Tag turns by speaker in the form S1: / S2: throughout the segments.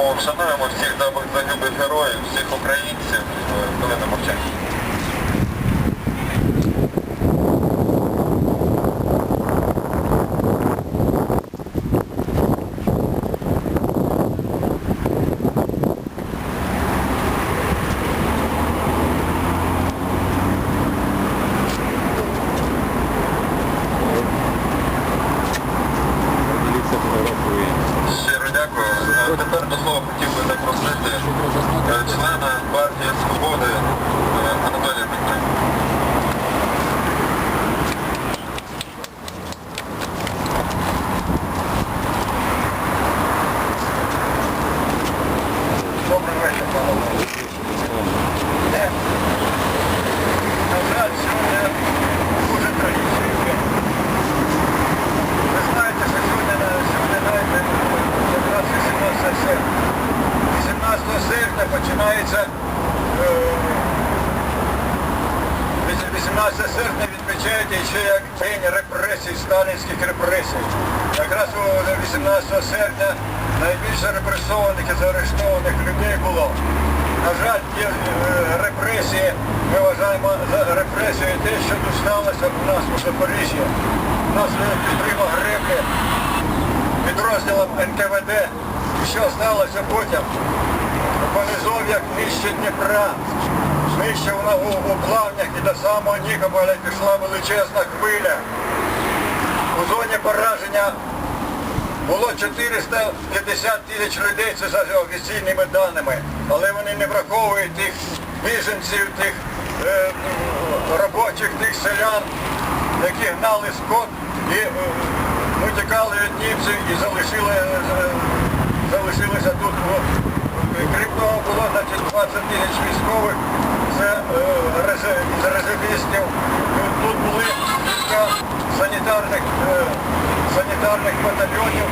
S1: Вшануємо всіх загиблих героїв, всіх українців, коли хвилина мовчання.
S2: Міліція фотографує.
S1: Щиро дякую. Е, Тепер до слова хотів би запросити е, члена партії Свободи е, Анатолія Петренка.
S3: Добрий вечір, панове. Е, На жаль, сьогодні дуже трагічний день. Ви знаєте, що сьогодні, на- сьогодні навіть якраз 18 серпня. 18 серпня починається е, 18 серпня відмічається ще як день репресій, сталінських репресій. Якраз 18 серпня найбільше репресованих і заарештованих людей було. На жаль, ті е, репресії, ми вважаємо за репресію те, що тут сталося у нас у Запоріжжі. У нас підтримав греблі підрозділом НКВД. Що сталося потім? По низов'ях нижче Дніпра, нижче вона у плавнях і до самого Нікополя пішла величезна хвиля. У зоні пораження було 450 тисяч людей, це за офіційними даними, але вони не враховують тих біженців, тих е, робочих, тих селян, які гнали скот і е, утікали від німців і залишили, е, залишилися тут. Крім того, було значить, 20 тисяч військових, це е, резервістів. Тут, були кілька санітарних, е, санітарних батальйонів,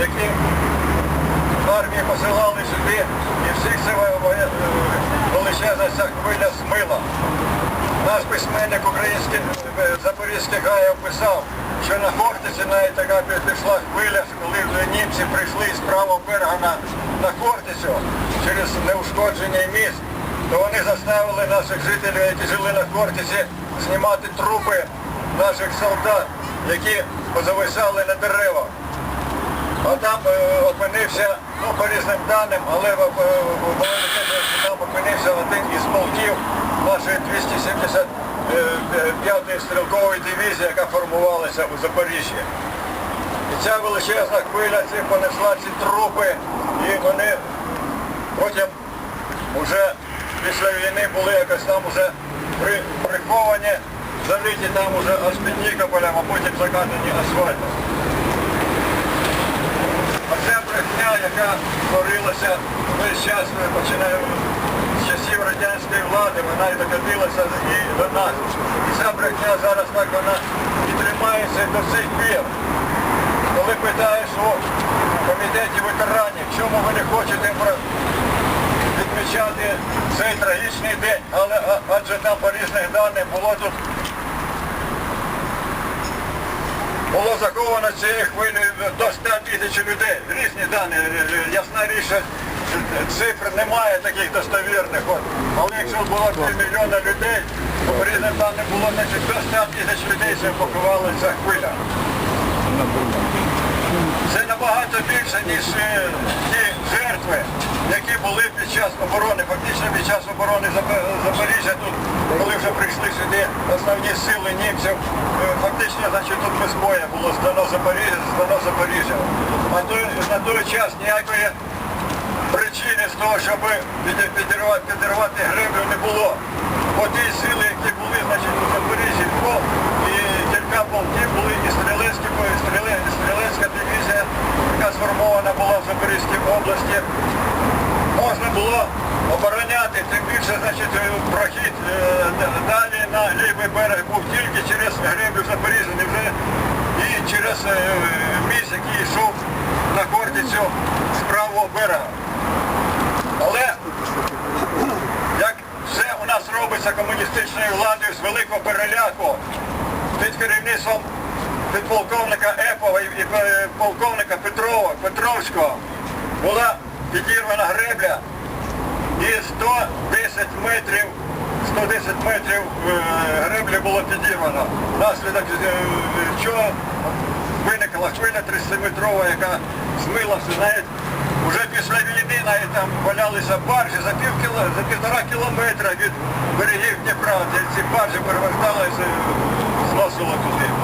S3: які в армії посилали сюди, і всіх це е, величезна хвиля змила. Наш письменник український е, Запорізький Гаєв писав, що на Хортиці навіть така пішла хвиля, коли вже німці прийшли з правого берега на, на Хортицю через неушкоджений міст, то вони заставили наших жителів, які жили на Хортиці, знімати трупи наших солдат, які позависали на деревах. А там е, опинився, ну по різним даним, але е, там опинився один із полків нашої 275-ї стрілкової дивізії, яка формувалася у Запоріжжі. І ця величезна хвиля ці понесла ці трупи, і вони потім вже після війни були якось там вже при, приховані, залиті там уже аж під а потім закатані асфальтом. А ця брехня, яка творилася весь час, е, починає з часів радянської влади, вона і докотилася і до нас. І ця брехня зараз так вона і тримається до сих пір. Коли питаєш у комітеті ветеранів, чому ви не хочете про- відмічати цей трагічний день, але адже там по різних даних було тут було заховано цією хвилею до 100 тисяч людей. Різні дані. Ясна річ, цифр немає таких достовірних. От. Але якщо було півмільйона людей, то по різним даним було значить, до 100 тисяч людей це поховала ця хвиля. Це набагато більше, ніж е, ті жертви, які були під час оборони, фактично під час оборони Запоріжжя, тут, коли вже прийшли сюди основні сили німців, е, фактично значить, тут без боя було здано Запоріжжя, здано Запоріжжя. А той, на той час ніякої причини з того, щоб підірвати, підірвати греблю не було. Бо ті сили, які були значить, у Запоріжжі, і кілька полків були і стрілецькі, і стріле- і стрілецька дивізія, яка сформована була в Запорізькій області. Можна було обороняти, тим більше значить, е, прохід е, далі на лівий берег був тільки через греблю Запоріжжя, і через е, міст, який йшов на Хортицю з правого берега. Але як все у нас робиться комуністичною владою з великого переляку під керівництвом підполковника Епова і е, полковника Петрова, Петровського була підірвана гребля і 110 метрів 110 метрів е, греблі було підірвано. Наслідок е, чого виникла хвиля 30-метрова, яка змила все навіть вже після війни навіть там валялися баржі за пів за півтора кілометра від берегів Дніпра. Ці, ці баржі переверталися, зносило туди.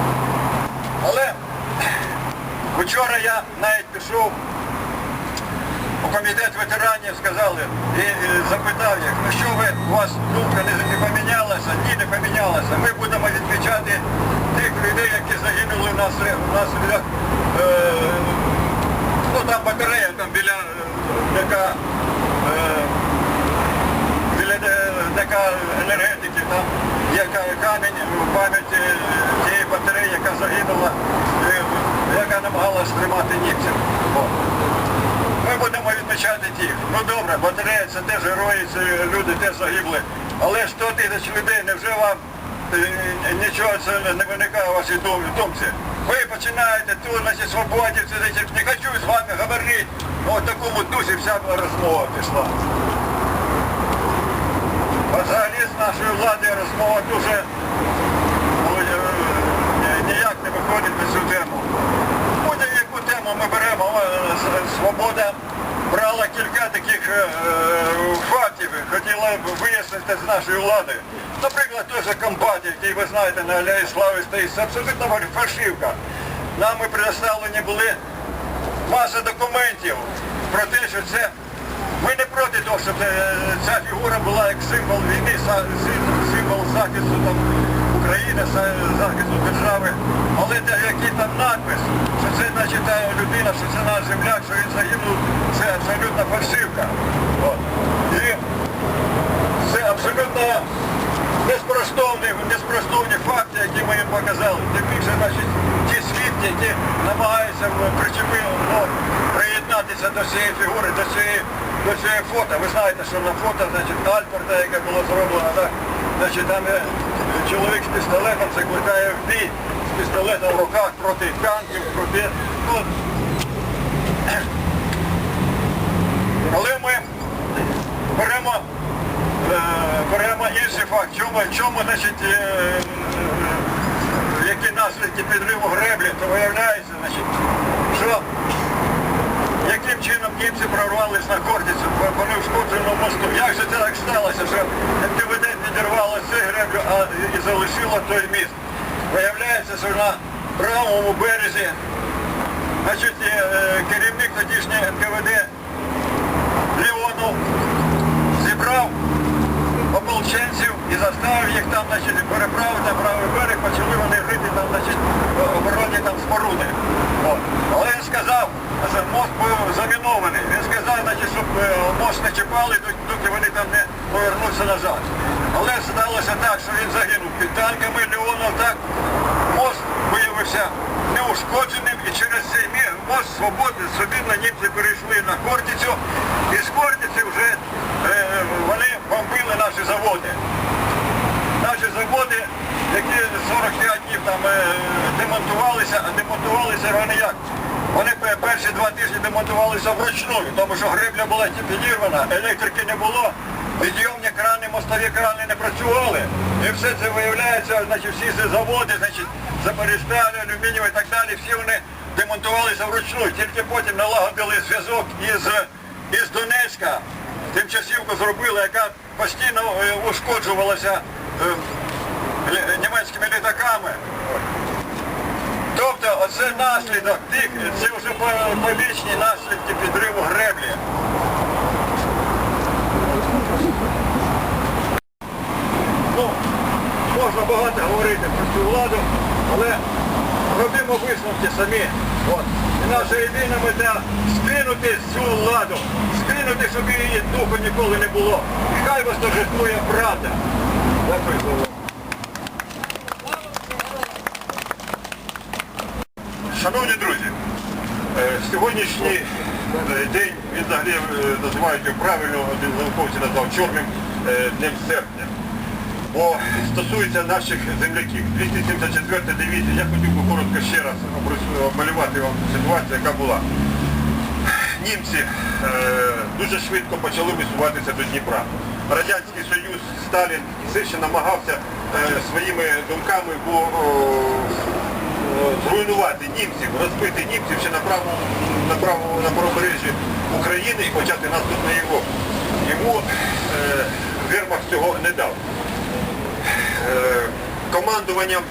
S3: Вчора я навіть пішов у комітет ветеранів сказали і, і запитав їх, ну що ви, у вас думка не, помінялася? Ні, не помінялася. Ми будемо відмічати тих людей, які загинули внаслідок, внаслідок е, ну там батарея там біля е, яка е, біля де- яка енергетики, там є камінь в пам'яті тієї батареї, яка загинула, яка намагалась тримати німців. О. Ми будемо відмічати тих. Ну добре, батарея це теж герої, це люди теж загибли. Але 100 тисяч людей, невже вам е, нічого це не виникає у вашій дум- думці? Ви починаєте тут, значить, свободівці, значить, не хочу з вами говорити. Ну, в такому дусі вся розмова пішла. А взагалі з нашої влади розмова дуже ну, е, ні- ніяк не виходить на цю тему. Будь-яку тему ми беремо, е, с- свобода брала кілька таких е, е, фактів, хотіла б вияснити з нашої влади. Наприклад, той же комбат, який ви знаєте на Алеї Слави стоїть, це абсолютно фальшивка. Нами предоставлені були маса документів про те, що це ми не проти того, щоб е, ця фігура була як символ війни, символ захисту України, захисту держави. Але який там надпис, що це значить та людина, що це наш земляк, що він загинув, це абсолютно фальшивка. От. І це абсолютно неспростовні, неспростовні факти, які ми їм показали. Тим більше, значить, ті свідки, які намагаються причепити, ну, приєднатися до цієї фігури, до цієї, до цієї фото. Ви знаєте, що на фото, значить, Альберта, яке було зроблено, так, значить, там е, чоловік з пістолетом закликає в з пістолетом в руках проти танків, проти, ну, але ми беремо, е, беремо інший факт. Чому, чому значить, е, е, які наслідки підриву греблі, то виявляється, значить, що яким чином німці прорвались на Хортицю по по неушкодженому мосту. Як же це так сталося, що НКВД підірвало цю греблю а, і, залишило той міст? Виявляється, що на правому березі значить, е, керівник тодішньої НКВД Леонов зібрав ополченців і заставив їх там, значить, переправити на правий берег, почали вони рити там, значить, оборонні там споруди. От. Але він сказав, що мост був замінований. Він сказав, значить, щоб е, мост не чіпали, доки вони там не повернуться назад. Але сталося так, що він загинув під танками Леонов, так мост виявився неушкодженим і через цей мі- мост свободи свобідно німці перейшли на Хортицю і з Хортиці вже е, вони бомбили наші заводи. Наші заводи, які 45 днів там е, демонтувалися, а демонтувалися вони як? Вони перші два тижні демонтувалися вручну, тому що гребля була підірвана, електрики не було, підйомні крани, мостові крани не працювали. І все це виявляється, значить, всі ці заводи, значить, Запоріжсталь, алюмінієві і так далі, всі вони демонтувалися вручну. Тільки потім налагодили зв'язок із, із Донецька. Тимчасівку зробили, яка постійно е, ушкоджувалася е, німецькими літаками. Тобто оце наслідок тих, це вже побічні наслідки підриву греблі. Ну, можна багато говорити владу, але робимо висновки самі. От. І наша єдина мета скинути цю владу, скинути, щоб її духу ніколи не було. І хай вас торжествує правда. Дякую за увагу. Шановні друзі, е, сьогоднішній е, день він взагалі е, називають його правильно, один з науковців назвав чорним днем серпня.
S2: Бо стосується наших земляків. 274 дивізія. Я хотів би коротко ще раз обмалювати вам ситуацію, яка була. Німці е, дуже швидко почали висуватися до Дніпра. Радянський Союз, Сталін все ще намагався е, своїми думками зруйнувати німців, розбити німців ще на правому, правобережжі України і почати наступ на Європу. Йому е, Вермахт цього не дав. Е, командуванням е,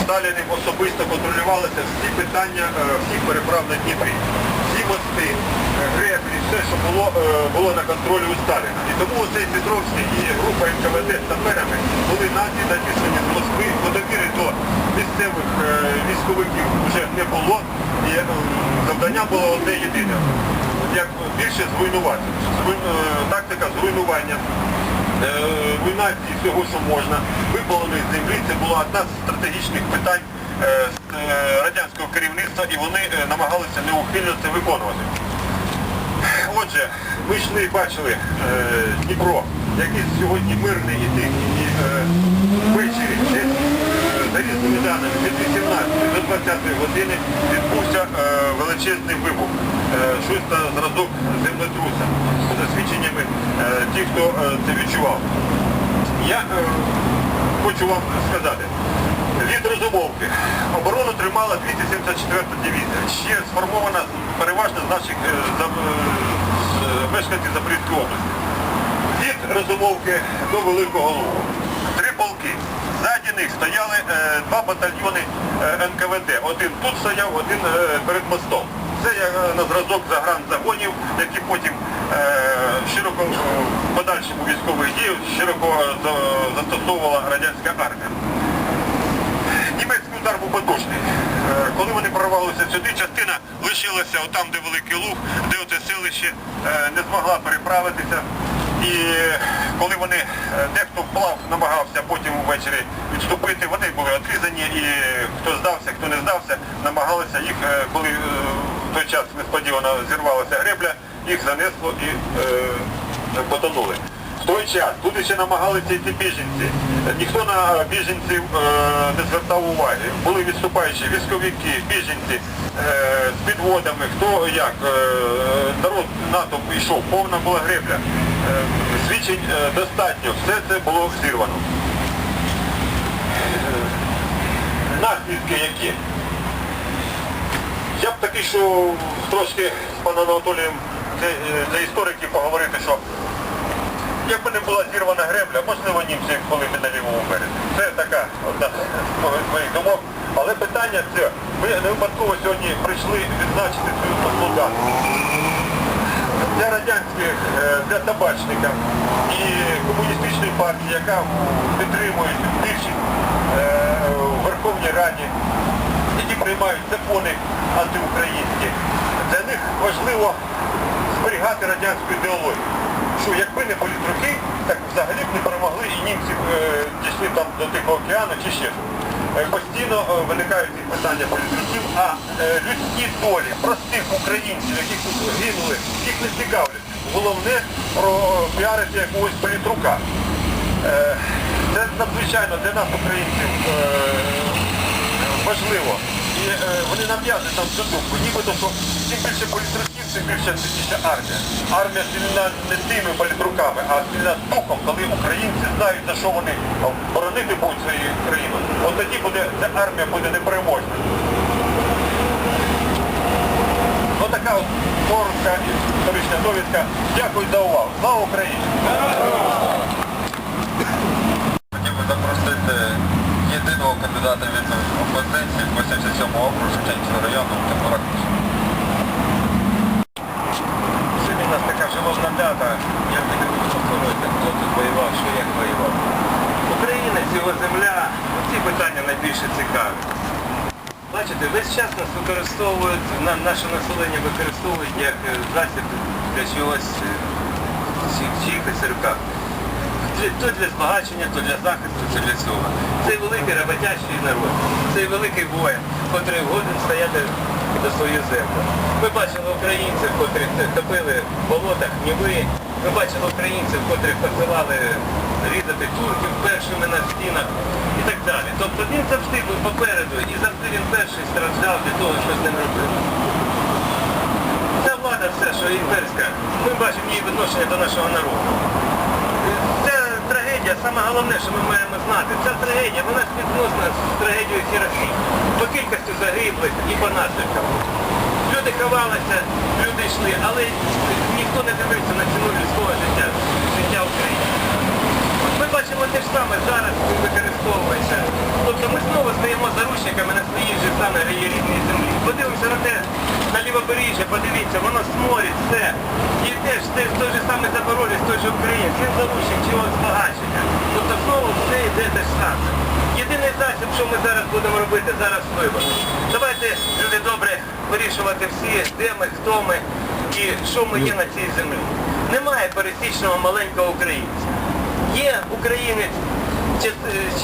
S2: Сталіним особисто контролювалися всі питання е, всіх переправ на Дніпрі. Всі мости, греблі, все, що було, було на контролі у Сталіна. І тому цей Петровський і група НКВД з саперами були наді надіслані з Москви, бо довіри до місцевих військовиків вже не було. І завдання було одне єдине. Як більше зруйнувати. Тактика зруйнування руйнації всього, що можна, випаленої землі, це була одна з стратегічних питань е, е, радянського керівництва і вони е, намагалися неухильно це виконувати. Отже, ми йшли і бачили е, Дніпро, який сьогодні мирний і тихий, і е, ввечері, е, за різними даними, від 18 до 20 години відбувся е, величезний вибух. Е, щось на зразок землетруса, за свідченнями е, тих, хто це відчував. Я хочу вам сказати, від розумовки оборону тримала 274-та дивізія, ще сформована переважно з наших мешканців Запорізької області. Від розумовки до Великого Лугу. Ззаді них стояли е, два батальйони е, НКВД. Один тут стояв, один е, перед мостом. Це е, на зразок загранзагонів, які потім е, широко е, в подальшому військових діях широко е, застосовувала радянська армія. Німецький удар був потужний. Е, Коли вони прорвалися сюди, частина лишилася отам, де Великий Луг, де оце селище, е, не змогла переправитися. І коли вони, е, дехто вплав, намагався потім ввечері відступити, вони були отрізані і хто здався, хто не здався, намагалися їх, е, коли е, в той час несподівано зірвалася гребля, їх занесло і е, потонули. В той час туди ще намагалися йти біженці. Ніхто на біженців е, не звертав уваги. Були відступаючі військовики, біженці з підводами, хто як. Е, народ натовп йшов, повна була гребля. Е, свідчень е, достатньо, все це було зірвано. Е, наслідки які? Я б такий, що трошки з паном Анатолієм для, е, для істориків поговорити, що Якби не була зірвана гребля, можливо, німці були б на лівому березі. Це така одна з моїх думок. Але питання це, ми не випадково сьогодні прийшли відзначити свою послугу. Для радянських, е, для табачника і комуністичної партії, яка підтримує більшість е, в Верховній Раді, які приймають закони антиукраїнські, для них важливо зберігати радянську ідеологію. Що якби не політруки, так взагалі б не перемогли і німці е, дійшли там до Тихого океану чи ще щось. Е, Постійно е, виникають ці питання політруків, а людські долі простих українців, які тут гинули, їх не цікавлять. Головне про піарити якогось політрука. Це надзвичайно для нас, українців, важливо. І вони нав'язують нам цю думку. Нібито, що чим більше політруків, більше сильніша армія. Армія сильна не тими політруками, а сильна духом, коли українці знають, за що вони боронити будуть свою країну. От тоді буде, ця армія буде непереможна. Ось така от коротка історична довідка. Дякую за увагу. Слава Україні!
S1: Хотів би запросити єдиного кандидата від опозиції 87 округу Шевченківського району Тимура Кузьма.
S3: Сьогодні у нас така шановна дата. Я не хочу повторювати, хто тут воював, що як воював. Українець, його земля, ці питання найбільше цікаві. Бачите, весь час нас використовують, наше населення використовують як е, засіб для чогось е, чи- чиїхось руках. То для збагачення, то для захисту, то для цього. Цей великий роботящий народ, цей великий воїн, котрий годен стояти
S4: до свою землю. Ми бачили українців, котрі топили в болотах Ніви. Ми бачили українців, котрі посилали різати турків першими на стінах і так далі. Тобто він завжди був попереду і завжди він перший страждав від того, що з ним робили. Ця влада все, що імперська, ми бачимо її відношення до нашого народу. Це трагедія, саме головне, що ми маємо знати, ця трагедія, вона співносна з трагедією Хіросімі. По кількості загиблих і по наслідкам. Люди ховалися, люди але ніхто не дивився на ціну людського життя, життя України. Ми бачимо те ж саме зараз використовується. Тобто ми знову стаємо заручниками на своїй же саме рідній землі. Подивимося на те, на лівобережжя, подивіться, воно сморить, все. І теж те, той же самий Запорожець, той же українець, він заручник чогось збагачення. Тобто знову все йде те ж саме. Єдиний засіб, що ми зараз будемо робити, зараз вибори. Давайте, люди добре, вирішувати всі, де ми, хто ми і що ми є на цій землі. Немає пересічного маленького українця. Є українець,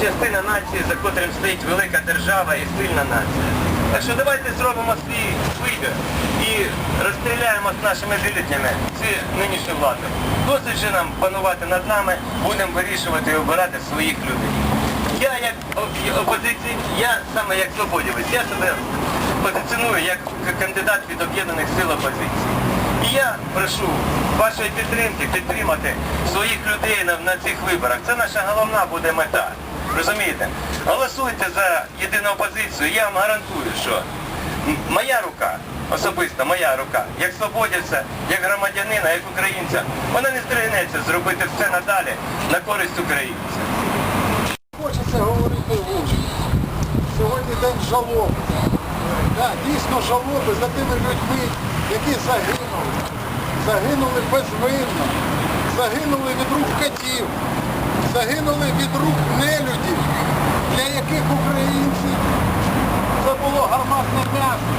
S4: частина нації, за котрим стоїть велика держава і сильна нація. Так що давайте зробимо свій вибір і розстріляємо з нашими бюлетнями ці нинішні влади. Досить же нам панувати над нами, будемо вирішувати і обирати своїх людей. Я як о- опозиційний, я саме як свободівець, я себе позиціоную як кандидат від об'єднаних сил опозиції. І я прошу вашої підтримки підтримати своїх людей на, на цих виборах. Це наша головна буде мета. Розумієте? Голосуйте за єдину опозицію, я вам гарантую, що моя рука, особисто моя рука, як свободівця, як громадянина, як українця, вона не стригнеться зробити все надалі на користь українця.
S5: Хочеться говорити гучно. Сьогодні день жалоби. Да, дійсно жалоби за тими людьми, які загинули. Загинули безвинно. Загинули від рук катів. Загинули від рук нелюдів, для яких українці це було гарматне м'ясо,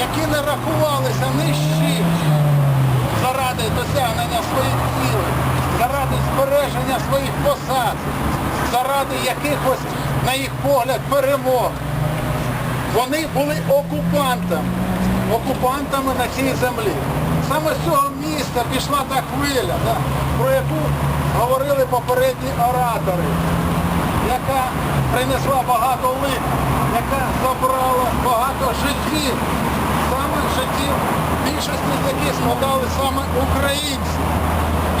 S5: які не рахувалися чим заради досягнення своїх цілей, заради збереження своїх посад, заради якихось, на їх погляд, перемог. Вони були окупантами, окупантами на цій землі. Саме з цього міста пішла та хвиля, да, про яку говорили попередні оратори, яка принесла багато лих, яка забрала багато життів, саме життів, більшості з яких складали саме українці.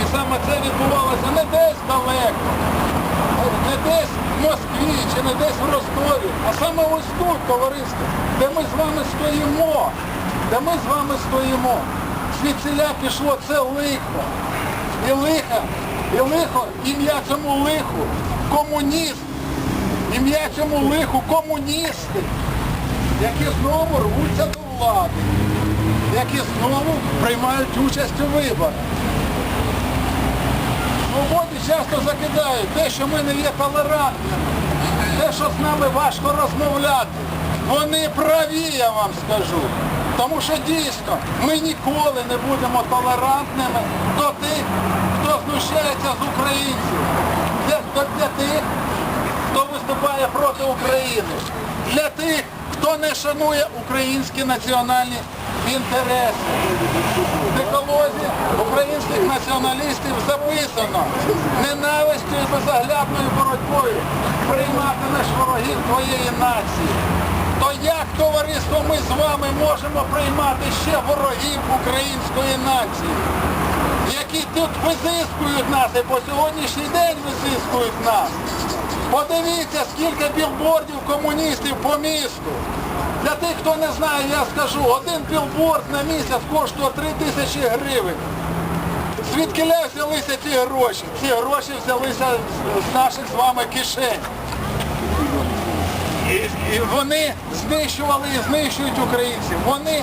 S5: І саме це відбувалося не десь далеко, не десь в Москві чи не десь в Ростові, а саме ось тут, товариство, де ми з вами стоїмо, де ми з вами стоїмо. Звідсіля пішло це лихо. І лихо, і лихо, ім'я цьому лиху, комунізм, ім'я цьому лиху комуністи, які знову рвуться до влади, які знову приймають участь у виборах. Свободі часто закидають те, що ми не є толерантними, те, що з нами важко розмовляти. Вони праві, я вам скажу. Тому що дійсно ми ніколи не будемо толерантними до тих, хто знущається з українців, для, для тих, хто виступає проти України, для тих, хто не шанує українські національні інтереси. В деколозі українських націоналістів записано ненавистю і безоглядною боротьбою прийматимеш ворогів твоєї нації. То як, товариство, ми з вами можемо приймати ще ворогів української нації, які тут визискують нас і по сьогоднішній день визискують нас? Подивіться, скільки білбордів комуністів по місту. Для тих, хто не знає, я скажу, один білборд на місяць коштує 3 тисячі гривень. Звідки взялися ці гроші? Ці гроші взялися з- наших з вами кишень. І вони знищували і знищують українців. Вони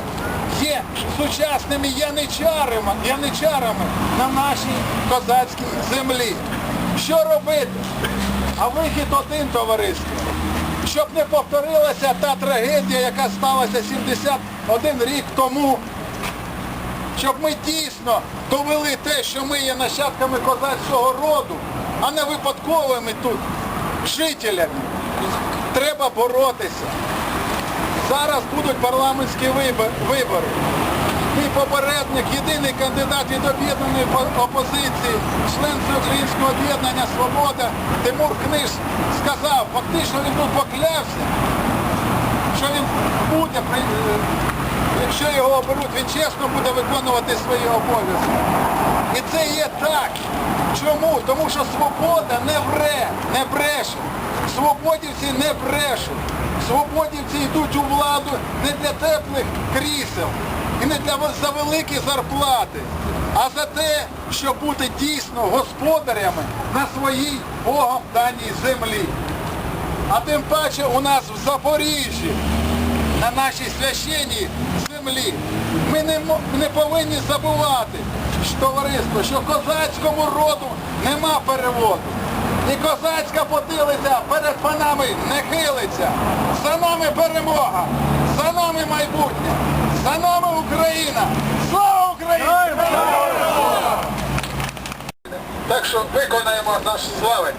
S5: є сучасними яничарами, яничарами на нашій козацькій землі. Що робити? А вихід один, товариство. Щоб не повторилася та трагедія, яка сталася 71 рік тому, щоб ми дійсно довели те, що ми є нащадками козацького роду, а не випадковими тут жителями. Треба боротися Зараз будуть парламентські вибори. Мій попередник, єдиний кандидат від об'єднаної опозиції, член Всеукраїнського об'єднання Свобода Тимур Книж сказав, фактично він тут поклявся, що він буде, е, якщо його оберуть, він чесно буде виконувати свої обов'язки. І це є так. Чому? Тому що свобода не вре, не бреше. Свободівці не брешуть. Свободівці йдуть у владу не для теплих крісел і не для за великі зарплати, а за те, щоб бути дійсно господарями на своїй Богом даній землі. А тим паче у нас в Запоріжжі, на нашій священній землі, ми не, не повинні забувати, що, товариство, що козацькому роду нема переводу. І козацька потилиця перед панами не хилиться. За нами перемога, за нами майбутнє, за нами Україна! Слава Україні! Так що виконаємо наші славень.